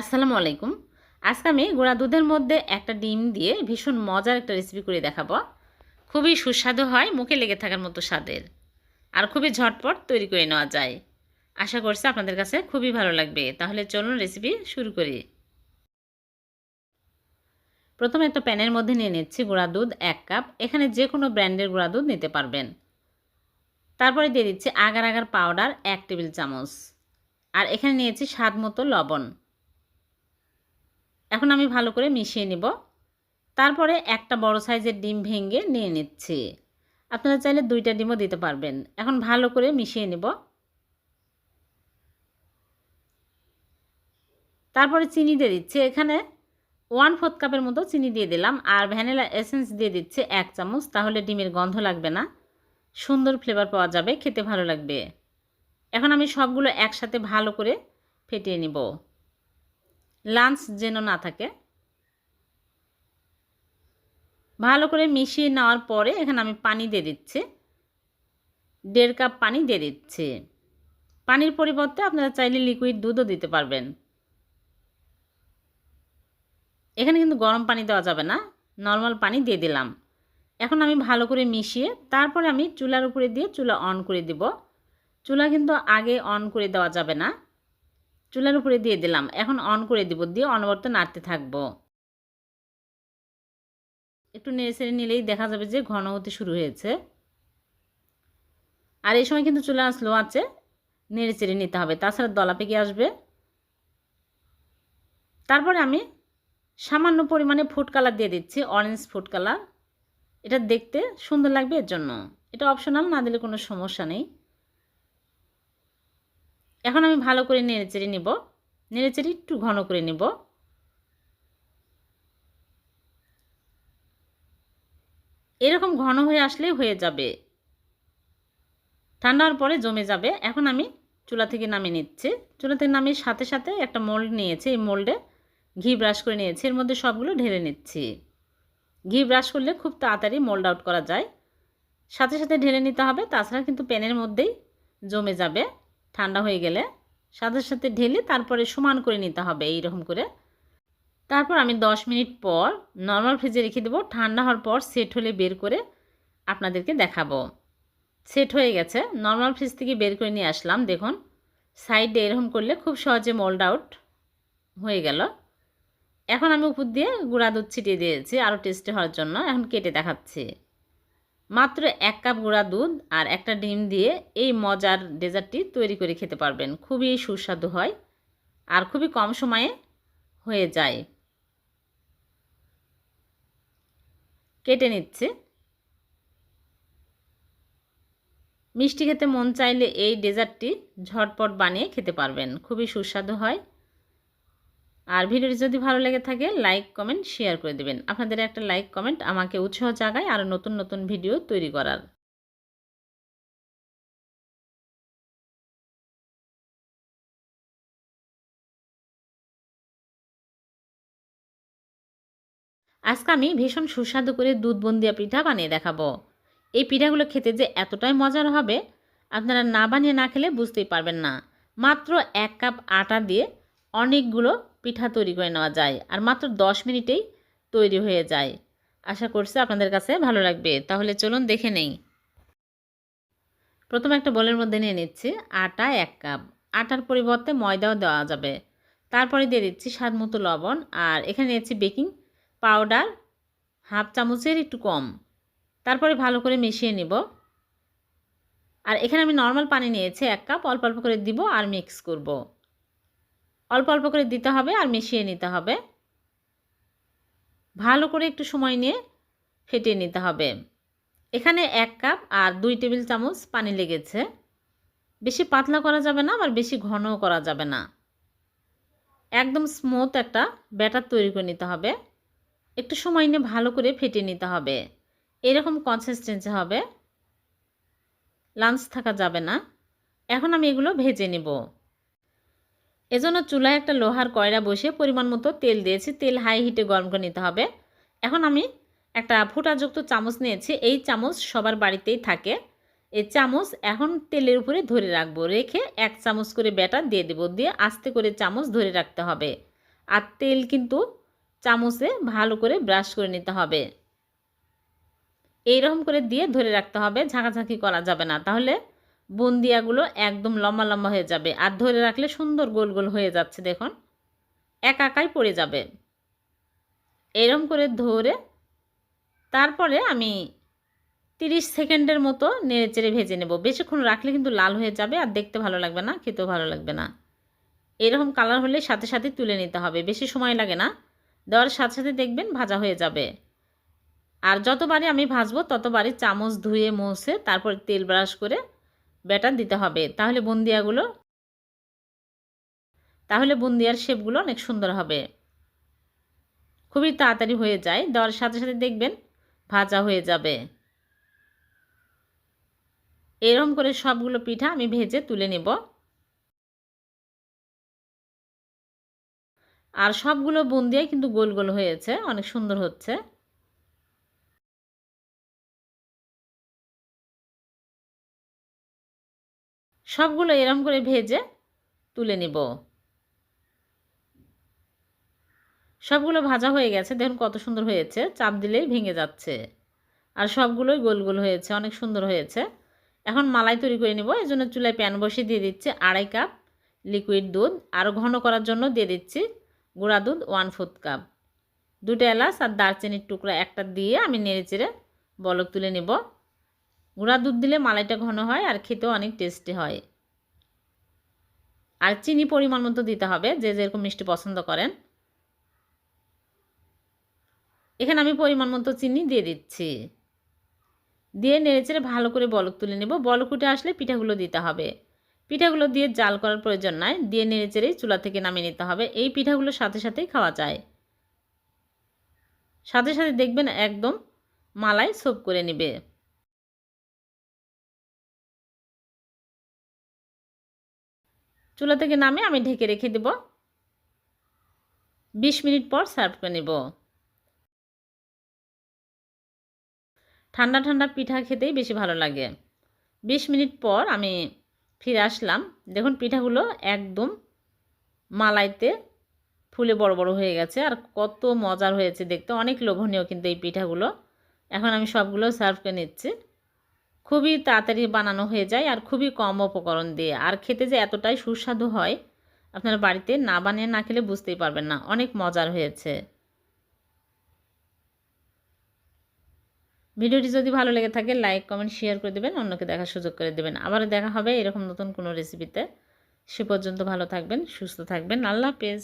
আসসালামু আলাইকুম। আজকে আমি গুঁড়া দুধের মধ্যে একটা ডিম দিয়ে ভীষণ মজার একটা রেসিপি করে দেখাবো। খুবই সুস্বাদু হয়, মুখে লেগে থাকার মতো স্বাদের। আর খুবই ঝটপট তৈরি করে নেওয়া যায়। আশা করছি আপনাদের কাছে খুবই ভালো লাগবে। তাহলে চলুন রেসিপি শুরু করি। প্রথমে একটা প্যানের মধ্যে নিয়ে নিচ্ছি গুঁড়া দুধ এক কাপ। এখানে যে কোনো ব্র্যান্ডের গুঁড়া দুধ নিতে পারবেন। তারপরে দিয়ে দিচ্ছি আগার আগার পাউডার এক টেবিল চামচ। আর এখানে নিয়েছি স্বাদ মতো লবণ। এখন আমি ভালো করে মিশিয়ে নিব। তারপরে একটা বড় সাইজের ডিম ভেঙে নিয়ে নিচ্ছি। আপনারা চাইলে দুইটা ডিমও দিতে পারবেন। এখন ভালো করে মিশিয়ে নিব। তারপরে চিনি দিয়ে দিচ্ছি। এখানে ওয়ান ফোর্থ কাপের মতো চিনি দিয়ে দিলাম। আর ভ্যানিলা এসেন্স দিয়ে দিচ্ছে এক চামচ। তাহলে ডিমের গন্ধ লাগবে না। সুন্দর ফ্লেভার পাওয়া যাবে। খেতে ভালো লাগবে। এখন আমি সবগুলো একসাথে ভালো করে ফেটিয়ে নিব। লাঞ্চ যেন না থাকে। ভালো করে মিশিয়ে নেওয়ার পরে এখানে আমি পানি দিয়ে দিচ্ছি। দেড় কাপ পানি দিয়ে দিচ্ছি। পানির পরিবর্তে আপনারা চাইলে লিকুইড দুধও দিতে পারবেন। এখানে কিন্তু গরম পানি দেওয়া যাবে না নর্মাল পানি দিয়ে দিলাম। এখন আমি ভালো করে মিশিয়ে তারপরে আমি চুলার উপরে দিয়ে চুলা অন করে দিব। চুলা কিন্তু আগে অন করে দেওয়া যাবে না। চুলার উপরে দিয়ে দিলাম। এখন অন করে দিব, দিয়ে অনবরত নাড়তে থাকব। একটু নেড়ে ছেড়ে নিলেই দেখা যাবে যে ঘন হতে শুরু হয়েছে। আর এই সময় কিন্তু চুলা স্লো আছে, নেড়ে চেড়ে নিতে হবে। তাছাড়া দলা পেকে আসবে। তারপরে আমি সামান্য পরিমাণে ফুড কালার দিয়ে দিচ্ছি অরেঞ্জ ফুড কালার এটা দেখতে সুন্দর লাগবে এর জন্য। এটা অপশনাল না দিলে কোনো সমস্যা নেই। এখন আমি ভালো করে নেড়ে চেড়ে নেব। নেড়ে চেড়ে একটু ঘন করে নেব। এরকম ঘন হয়ে আসলেই হয়ে যাবে। ঠান্ডা হওয়ার পরে জমে যাবে। এখন আমি চুলা থেকে নামিয়ে নিচ্ছি। চুলা থেকে নামিয়ে সাথে সাথে একটা মোল্ড নিয়েছি। এই মোল্ডে ঘি ব্রাশ করে নিয়েছি। এর মধ্যে সবগুলো ঢেলে নিচ্ছি। ঘি ব্রাশ করলে খুব তাড়াতাড়ি মোল্ড আউট করা যায়। সাথে সাথে ঢেলে নিতে হবে। তাছাড়া কিন্তু প্যানের মধ্যেই জমে যাবে। ঠান্ডা হয়ে গেলে সাথে সাথে ঢেলে তারপরে সমান করে নিতে হবে এইরকম করে। তারপর আমি 10 মিনিট পর নর্মাল ফ্রিজে রেখে দেবো। ঠান্ডা হওয়ার পর সেট হলে বের করে আপনাদেরকে দেখাবো। সেট হয়ে গেছে। নর্মাল ফ্রিজ থেকে বের করে নিয়ে আসলাম। দেখুন সাইডে এরকম করলে খুব সহজে মোল্ড আউট হয়ে গেল। এখন আমি উপর দিয়ে গুঁড়া দুধ ছিটিয়ে দিয়েছি। আরও টেস্টি হওয়ার জন্য। এখন কেটে দেখাচ্ছি। মাত্র এক কাপ গুঁড়া দুধ আর একটা ডিম দিয়ে এই মজার ডেজার্টটি তৈরি করে খেতে পারবেন। খুবই সুস্বাদু হয় আর খুবই কম সময়ে হয়ে যায়। কেটে নিচ্ছে। মিষ্টি খেতে মন চাইলে এই ডেজার্টটি ঝটপট বানিয়ে খেতে পারবেন। খুবই সুস্বাদু হয়। আর ভিডিওটি যদি ভালো লেগে থাকে, লাইক, কমেন্ট, শেয়ার করে দেবেন। আপনাদের একটা লাইক, কমেন্ট আমাকে উৎসাহ জাগায় আরও নতুন নতুন ভিডিও তৈরি করার। আজকে আমি ভীষণ সুস্বাদু করে দুধ বন্দিয়া পিঠা বানিয়ে দেখাবো। এই পিঠাগুলো খেতে যে এতটাই মজার হবে, আপনারা না বানিয়ে না খেলে বুঝতেই পারবেন না। মাত্র এক কাপ আটা দিয়ে অনেকগুলো পিঠা তৈরি করে নেওয়া যায় আর মাত্র দশ মিনিটেই তৈরি হয়ে যায়। আশা করছি আপনাদের কাছে ভালো লাগবে। তাহলে চলুন দেখে নেই। প্রথমে একটা বলের মধ্যে নিয়ে নিচ্ছি আটা এক কাপ। আটার পরিবর্তে ময়দাও দেওয়া যাবে। তারপরে দিয়ে দিচ্ছি স্বাদ মতো লবণ আর এখানে নিয়েছি বেকিং পাউডার হাফ চামচের একটু কম। তারপরে ভালো করে মিশিয়ে নিব। আর এখানে আমি নর্মাল পানি নিয়েছি এক কাপ, অল্প অল্প করে দিব আর মিক্স করব। অল্প অল্প করে দিতে হবে আর মিশিয়ে নিতে হবে। ভালো করে একটু সময় নিয়ে ফেটিয়ে নিতে হবে। এখানে এক কাপ আর দুই টেবিল চামচ পানি লেগেছে। বেশি পাতলা করা যাবে না, আবার বেশি ঘনও করা যাবে না। একদম স্মুথ একটা ব্যাটার তৈরি করে নিতে হবে। একটু সময় নিয়ে ভালো করে ফেটিয়ে নিতে হবে। এরকম কনসিস্টেন্সি হবে। লাঞ্চ থাকা যাবে না। এখন আমি এগুলো ভেজে নেব। এজন্য চুলায় একটা লোহার কয়রা বসে পরিমাণ মতো তেল দিয়েছি। তেল হাই হিটে গরম করে নিতে হবে। এখন আমি একটা ফুটাযুক্ত চামচ নিয়েছি। এই চামচ সবার বাড়িতেই থাকে। এই চামচ এখন তেলের উপরে ধরে রাখব। রেখে এক চামচ করে ব্যাটার দিয়ে দেবো। দিয়ে আস্তে করে চামচ ধরে রাখতে হবে। আর তেল কিন্তু চামচে ভালো করে ব্রাশ করে নিতে হবে। এইরকম করে দিয়ে ধরে রাখতে হবে। ঝাঁকাঝাঁকি করা যাবে না। তাহলে বুন্দিয়াগুলো একদম লম্বা লম্বা হয়ে যাবে। আর ধরে রাখলে সুন্দর গোল গোল হয়ে যাচ্ছে, দেখুন। একা একাই পড়ে যাবে। এরম করে ধরে তারপরে আমি 30 সেকেন্ডের মতো নেড়ে চেড়ে ভেজে নেব। বেশিক্ষণ রাখলে কিন্তু লাল হয়ে যাবে আর দেখতে ভালো লাগবে না, খেতেও ভালো লাগবে না। এরকম কালার হলে সাথে সাথে তুলে নিতে হবে। বেশি সময় লাগে না। দেওয়ার সাথে সাথে দেখবেন ভাজা হয়ে যাবে। আর যতবারই আমি ভাজবো, ততবারই চামচ ধুয়ে মুছে তারপর তেল ব্রাশ করে ব্যাটার দিতে হবে। তাহলে বুন্দিয়াগুলো, তাহলে বুন্দিয়ার শেপগুলো অনেক সুন্দর হবে। খুবই তাড়াতাড়ি হয়ে যায়। দেওয়ার সাথে সাথে দেখবেন ভাজা হয়ে যাবে। এরকম করে সবগুলো পিঠা আমি ভেজে তুলে নেব। আর সবগুলো বুন্দিয়াই কিন্তু গোল গোল হয়েছে। অনেক সুন্দর হচ্ছে। সবগুলো এরম করে ভেজে তুলে নিব। সবগুলো ভাজা হয়ে গেছে। দেখুন কত সুন্দর হয়েছে। চাপ দিলেই ভেঙে যাচ্ছে। আর সবগুলোই গোল গোল হয়েছে। অনেক সুন্দর হয়েছে। এখন মালাই তৈরি করে নেব। এই জন্য চুলায় প্যান বসিয়ে দিয়ে দিচ্ছি আড়াই কাপ লিকুইড দুধ। আরও ঘন করার জন্য দিয়ে দিচ্ছি গুঁড়া দুধ ওয়ান ফোর্থ কাপ। দুটো এলাচ আর দারচিনির টুকরা একটা দিয়ে আমি নেড়ে চেড়ে বলক তুলে নেব। গুঁড়া দুধ দিলে মালাইটা ঘন হয় আর খেতেও অনেক টেস্টি হয়। আর চিনি পরিমাণ মতো দিতে হবে, যে যেরকম মিষ্টি পছন্দ করেন। এখানে আমি পরিমাণ মতো চিনি দিয়ে দিচ্ছি। দিয়ে নেড়েচেড়ে ভালো করে বলক তুলে নেব। বলক উঠে আসলে পিঠাগুলো দিতে হবে। পিঠাগুলো দিয়ে জাল করার প্রয়োজন নয় দিয়ে নেড়েচেড়েই চুলা থেকে নামিয়ে নিতে হবে। এই পিঠাগুলো সাথে সাথেই খাওয়া যায়। সাথে সাথে দেখবেন একদম মালাই সোপ করে নেবে। চুলা থেকে নামে আমি ঢেকে রেখে দেব। বিশ মিনিট পর সার্ভ করে নেব। ঠান্ডা ঠান্ডা পিঠা খেতেই বেশি ভালো লাগে। বিশ মিনিট পর আমি ফিরে আসলাম। দেখুন পিঠাগুলো একদম মালাইতে ফুলে বড় বড় হয়ে গেছে। আর কত মজার হয়েছে দেখতে। অনেক লোভনীয় কিন্তু এই পিঠাগুলো। এখন আমি সবগুলো সার্ভ করে নিচ্ছি। খুবই তাড়াতাড়ি বানানো হয়ে যায় আর খুবই কম উপকরণ দিয়ে। আর খেতে যে এতটাই সুস্বাদু হয়, আপনারা বাড়িতে না বানিয়ে না খেলে বুঝতেই পারবেন না। অনেক মজার হয়েছে। ভিডিওটি যদি ভালো লেগে থাকে, লাইক, কমেন্ট, শেয়ার করে দেবেন, অন্যকে দেখার সুযোগ করে দেবেন। আবার দেখা হবে এরকম নতুন কোনো রেসিপিতে সে পর্যন্ত ভালো থাকবেন, সুস্থ থাকবেন। আল্লাহ হাফেজ।